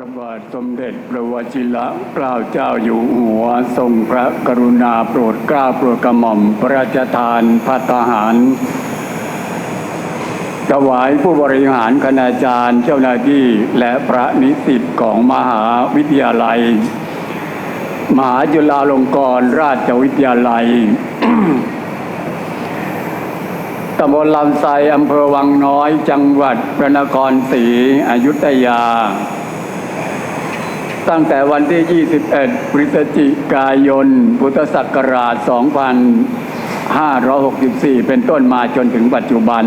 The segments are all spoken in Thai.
ระบาทสมเด็จพระวชิระเกล้าเจ้าอยู่หัวทรงพระกรุณาโปรดเกล้าโปรดกระหม่อมพระราชทานพัฒหาร ถวายผู้บริหารคณาจารย์เจ้าหน้าที่และพระนิสิตของมหาวิทยาลัย มหาจุฬาลงกรณราชวิทยาลัยตำบลลำไทรอำเภอวังน้อย จังหวัดพระนครศรีอยุธยา ตั้งแต่วันที่ 21 พฤศจิกายน พุทธศักราช 2564 เป็นต้นมาจนถึงปัจจุบัน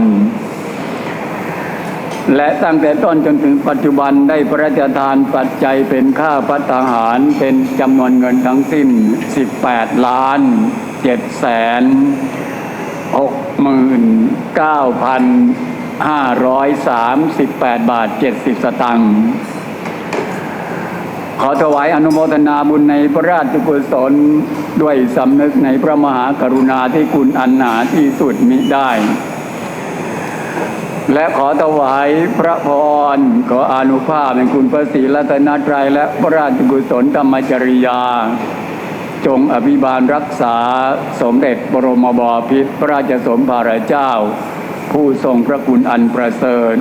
และตั้งแต่ต้นจนถึงปัจจุบันได้พระราชทานปัจจัยเป็นค่าพัฒหารเป็นจำนวนเงินทั้งสิ้น 18 ล้าน7แสนหกหมื่นเก้าพันห้าร้อยสามสิบาทเจ็ดสิบสตังค์ ขอถวายอนุโมทนาบุญในพระราชกุศลด้วยสำนึกในพระมหากรุณาที่คุณอันหนาที่สุดมิได้ และขอถวายพระพร ขออนุภาพแห่งคุณพระศรีรัตนตรัยและพระราชกุศลธรรมจริยา จงอภิบาลรักษาสมเด็จบรมบพิตรพระราชสมภารเจ้า ผู้ทรงพระคุณอันประเสริฐ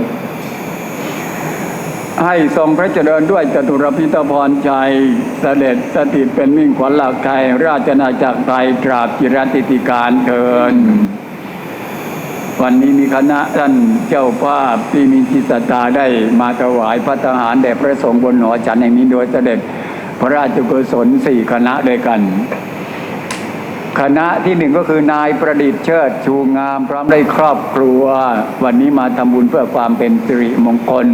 ให้ทรงพระเจริญด้วยจตุรพิธพรชัยเสด็จสถิตเป็นมิ่งขวัญหลักไทย ราชนาจักรไทยตราบจิรติติการเทิน วันนี้มีคณะท่านเจ้าภาพที่มีจิตศรัทธาได้มาถวายพระทหารแด่พระสงฆ์บนหอฉันแห่งนี้โดยเสด็จพระราชกุศลสี่คณะด้วยกันคณะที่หนึ่งก็คือนายประดิษฐ์เชิดชูงาม พร้อมได้ครอบครัว วันนี้มาทำบุญเพื่อความเป็นสิริมงคล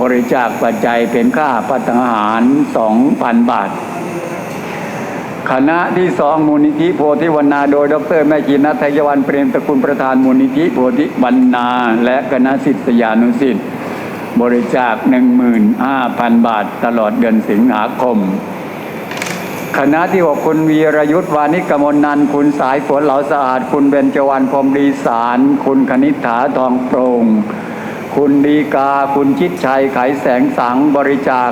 บริจาคปัจจัยเป็นค่าพัฒหารสองพันบาท คณะที่สองมูลนิธิโพธิวนาโดย ดร แม่จีนัทยวันเปรมตระกุลประธานมูลนิธิโพธิวนา และคณะศิษยานุศิษย์บริจาค 15,000 บาทตลอดเดือนสิงหาคม คณะที่หกคุณวีรยุทธ์วานิกมลนันคุณสายฝนเหลาสะอาด คุณเบญจวรรณพรมดีสาร คุณคณิษฐาทองโปร่ง คุณดีกาคุณชิดชัยไขแสงสังบริจาค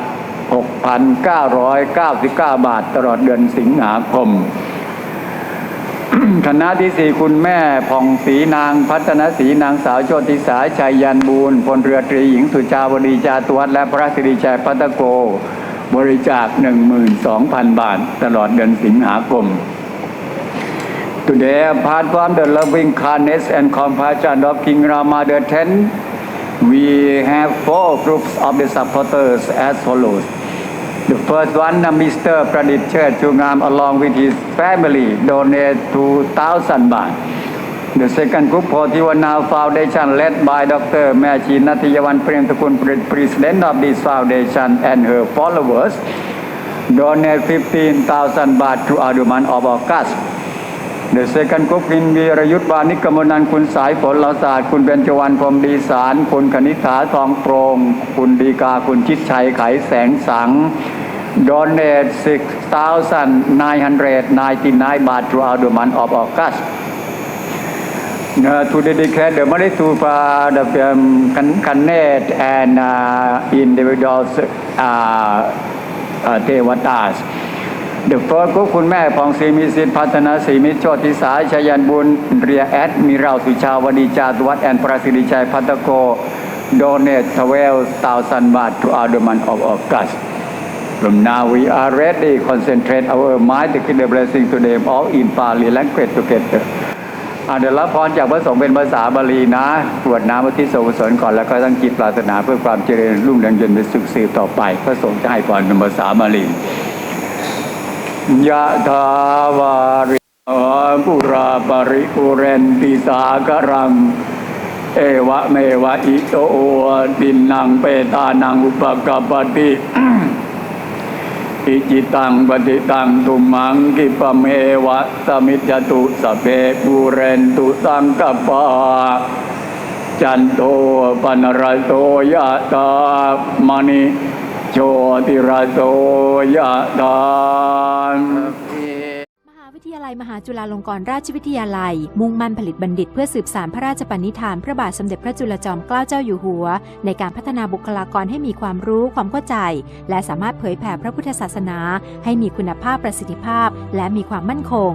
6,999 บาทตลอดเดือนสิงหาคม คณะที่สี่คุณแม่ผ่องศรีนางพัฒนศรีนางสาวโชติสาชัยยันบูรณ์พลเรือตรีหญิงสุชาวดีจาตวัฒนและพระสิริชัยพัตโก บริจาค 12,000 บาทตลอดเดือนสิงหาคม Today, apart from the loving kindness and compassion of King Rama the Tenth, we have four groups of the supporters as follows. The first one, Mr. Church Chungam, along with his family, donated 2,000 baht. The second group, Pothiwana Foundation, led by Dr. Mechi Natiyawan Premtakun, president of this foundation, and her followers, donated 15,000 baht to month of August. เดอะเซกันกบกินวีรยุทธ์บานิกมนันคุณสายผลลศาสตร์ คุณเบญจวรรณพรมดีสาร คุณคณิษฐาทองโปรง คุณดีกา คุณชิดชัยไขแสงสังดอนเนตสิกทาวสันนายฮันเรดนายตีนายบาทรูอาดมันออฟออกัส to dedicate the money to uh, the um, Kanet and uh, individuals uh, uh, เทวตัส The first group คุณแม่พองศรีมิสิทธิ์พัฒนาศรีมิตรโชติสาชยันบุญ เรียแอดมิราสุชาวดีจาตวัฒแอนประสิทธิชัยพัตโก donate 12,000 baht to our the month of August. From now we are ready concentrate our mind to give the blessing to them all in Pali language together. อ่าเดี๋ยวรับพรจากพระสงฆ์เป็นภาษาบาลีนะกวดน้ำอุทิศส่วนกุศลก่อนแล้วก็ตั้งจิตปรารถนาเพื่อความเจริญรุ่งเรืองย็นเป็นสุขสืบต่อไป พระสงฆ์จะให้พรเป็นภาษาบาลี ยะถาวาริปุราปริปุเรนติสากรัง เอวะเมวะอิโตดินนางเปตานังอุปกปติอิจิตังปฏิตังตุมังกิปะเมวะสมิจตุสเพปุเรนตุสังกปาจันโทปนรโตยะตามณิ โชติรโตยะตามหาวิทยาลัยมหาจุฬาลงกรณราชวิทยาลัย มุ่งมั่นผลิตบัณฑิตเพื่อสืบสานพระราชปณิธานพระบาทสมเด็จพระจุลจอมเกล้าเจ้าอยู่หัว ในการพัฒนาบุคลากรให้มีความรู้ความเข้าใจ และสามารถเผยแผ่พระพุทธศาสนา ให้มีคุณภาพประสิทธิภาพ และมีความมั่นคง